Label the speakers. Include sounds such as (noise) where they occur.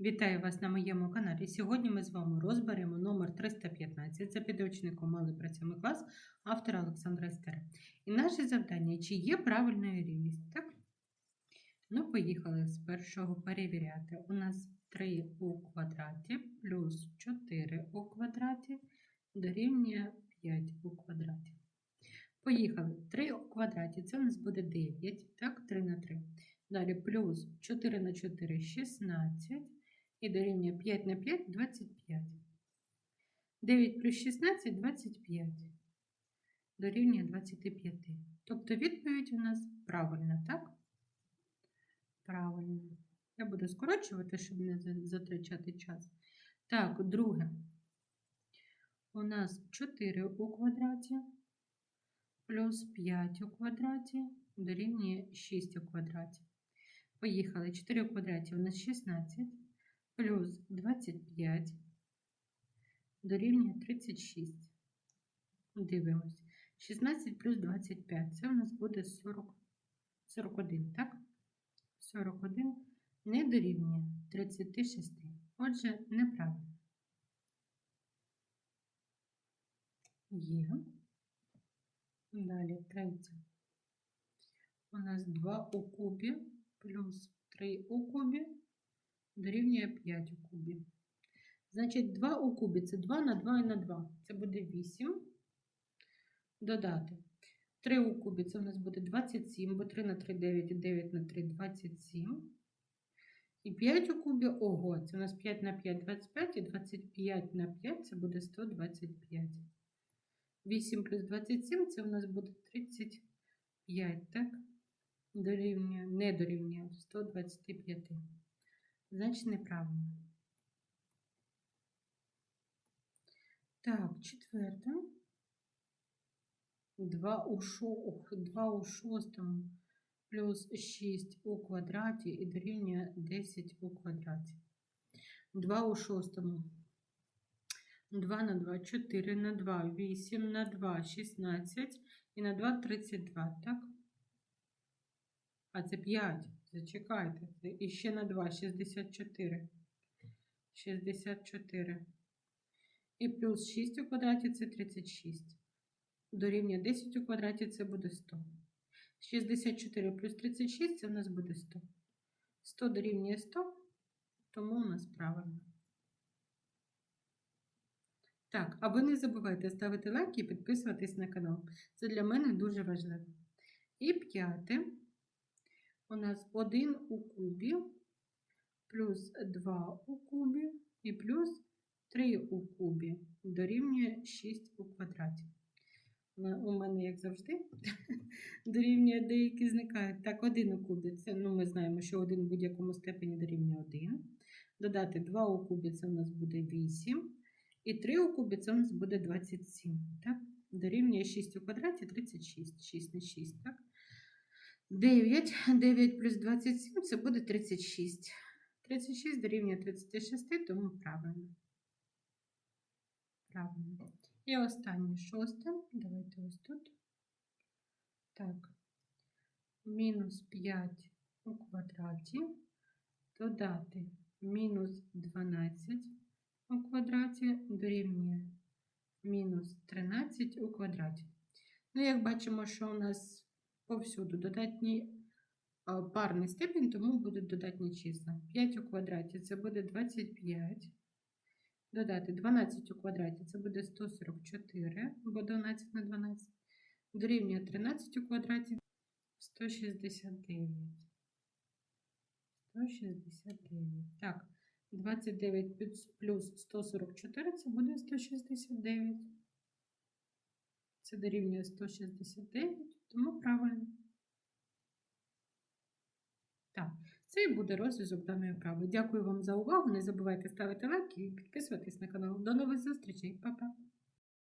Speaker 1: Вітаю вас на моєму каналі. Сьогодні ми з вами розберемо номер 315 за підручником Малий працівний клас автора Олександра Стера. І наше завдання, чи є правильною рівність, так? Ну, поїхали з першого перевіряти. У нас 3 у квадраті плюс 4 у квадраті дорівнює 5 у квадраті. Поїхали. 3 у квадраті це у нас буде 9, так, 3 на 3. Далі плюс 4 на 4 16 і дорівнює 5 на 5 25. 9 плюс 16 25. Дорівнює 25. Тобто відповідь у нас правильна, так? Правильно. Я буду скорочувати, щоб не затрачати час. Так, друге. У нас 4 у квадраті плюс 5 у квадраті дорівнює 6 у квадраті. Поїхали. 4 у квадраті у нас 16 плюс 25 дорівнює 36. Дивимось. 16 плюс 25. Це у нас буде 40, 41, так? 41 не дорівнює 36. Отже, неправильно. Є. Далі третє. У нас 2 у кубі плюс 3 у кубі дорівнює 5 у кубі. Значить, 2 у кубі це 2 на 2 і на 2. Це буде 8. Додати. 3 у кубі це у нас буде 27, бо 3 на 3 9 і 9 на 3 27. І 5 у кубі, ого, це у нас 5 на 5 25, і 25 на 5 це буде 125. 8 плюс 27 це у нас буде 35, так? Дорівнює, не дорівнює 125. Значить, неправильно. Так, четверте. 2 у, шо, 2 у шостому плюс 6 у квадраті і дорівнює 10 у квадраті. 2 у шостому. 2 на 2, 4 на 2, 8 на 2, 16 і на 2 32, так? А це 5. Зачекайте. І ще на 2 64. 64. І плюс 6 у квадраті це 36. Дорівнює 10 у квадраті це буде 100. 64 плюс 36 це у нас буде 100. 100 дорівнює 100, тому у нас правильно. Так, а ви не забувайте ставити лайки і підписуватись на канал. Це для мене дуже важливо. І п'яте. У нас 1 у кубі, плюс 2 у кубі і плюс 3 у кубі дорівнює 6 у квадраті. У мене, як завжди, (laughs) дорівнює деякі зникають. Так, 1 у кубі. Це, ну, ми знаємо, що 1 в будь-якому степені дорівнює 1. Додати 2 у кубі це у нас буде 8. І 3 у кубі це у нас буде 27. Так? Дорівнює 6 у квадраті 36. 6 на 6, так? 9. 9 (laughs) плюс 27 це буде 36. 36 дорівнює 36, тому правильно. Правильно. І останнє шосте. Давайте ось тут. Так. Мінус 5 у квадраті. Додати мінус 12 у квадраті дорівнює мінус 13 у квадраті. Ну, як бачимо, що у нас повсюду додатній парний степінь, тому будуть додатні числа. 5 у квадраті це буде 25. Додати 12 у квадраті це буде 144, бо 12 на 12. Дорівнює 13 у квадраті 169. 169. Так, 29 плюс- плюс 144 це буде 169. Це дорівнює 169, тому правильно. Так, це і буде розв'язок даної вправи. Дякую вам за увагу. Не забувайте ставити лайки і підписуватись на канал. До нових зустрічей. Па-па!